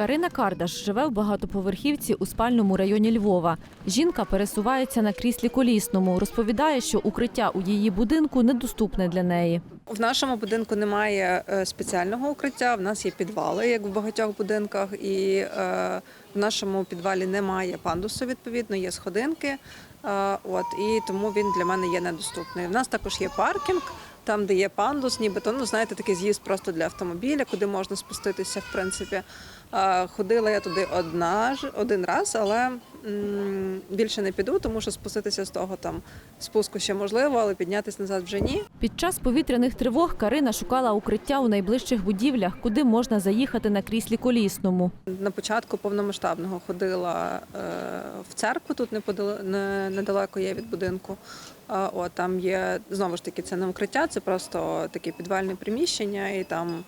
Карина Кардаш живе в багатоповерхівці у спальному районі Львова. Жінка пересувається на кріслі колісному. Розповідає, що укриття у її будинку недоступне для неї. В нашому будинку немає е, спеціального укриття. В нас є підвали, як в багатьох будинках, і е, в нашому підвалі немає пандусу. Відповідно, є сходинки. Е, от і тому він для мене є недоступний. В нас також є паркінг, там, де є пандус, нібито ну знаєте, такий з'їзд просто для автомобіля, куди можна спуститися. В принципі, ходила я туди одна ж один раз, але більше не піду, тому що спуститися з того там спуску ще можливо, але піднятися назад вже ні. Під час повітряних тривог Карина шукала укриття у найближчих будівлях, куди можна заїхати на кріслі колісному. На початку повномасштабного ходила е, в церкву, тут недалеко є від будинку. От, там є знову ж таки це не укриття, це просто таке підвальне приміщення, і там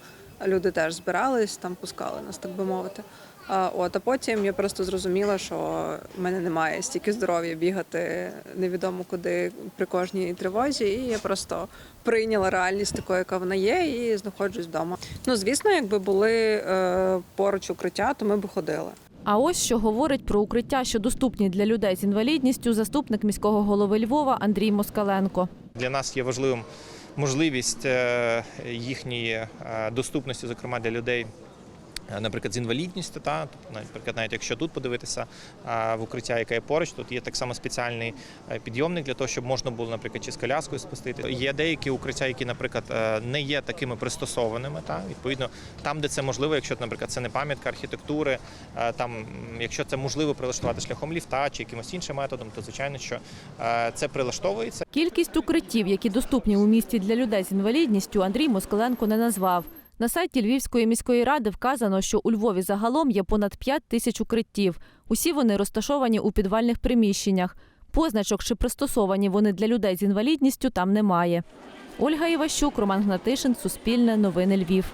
люди теж збирались, там пускали нас, так би мовити. А, от, а потім я просто зрозуміла, що в мене немає стільки здоров'я бігати невідомо куди при кожній тривозі, і я просто прийняла реальність такою, яка вона є, і знаходжусь вдома. Ну, звісно, якби були е, поруч укриття, то ми б ходили. А ось що говорить про укриття, що доступні для людей з інвалідністю, заступник міського голови Львова Андрій Москаленко. Для нас є важливим можливість е, їхньої е, доступності, зокрема для людей. Е, Наприклад, з інвалідністю, та тобто, наприклад, навіть якщо тут подивитися е, в укриття, яке є поруч, тут є так само спеціальний е, підйомник для того, щоб можна було, наприклад, чи з коляскою спустити. Є деякі укриття, які, наприклад, не є такими пристосованими. Та відповідно, там, де це можливо, якщо, наприклад, це не пам'ятка архітектури, там, якщо це можливо прилаштувати шляхом ліфта чи якимось іншим методом, то звичайно, що це прилаштовується. Кількість укриттів, які доступні у місті для людей з інвалідністю, Андрій Москаленко не назвав. На сайті Львівської міської ради вказано, що у Львові загалом є понад 5 тисяч укриттів. Усі вони розташовані у підвальних приміщеннях. Позначок чи пристосовані вони для людей з інвалідністю там немає. Ольга Іващук, Роман Гнатишин, Суспільне, Новини Львів.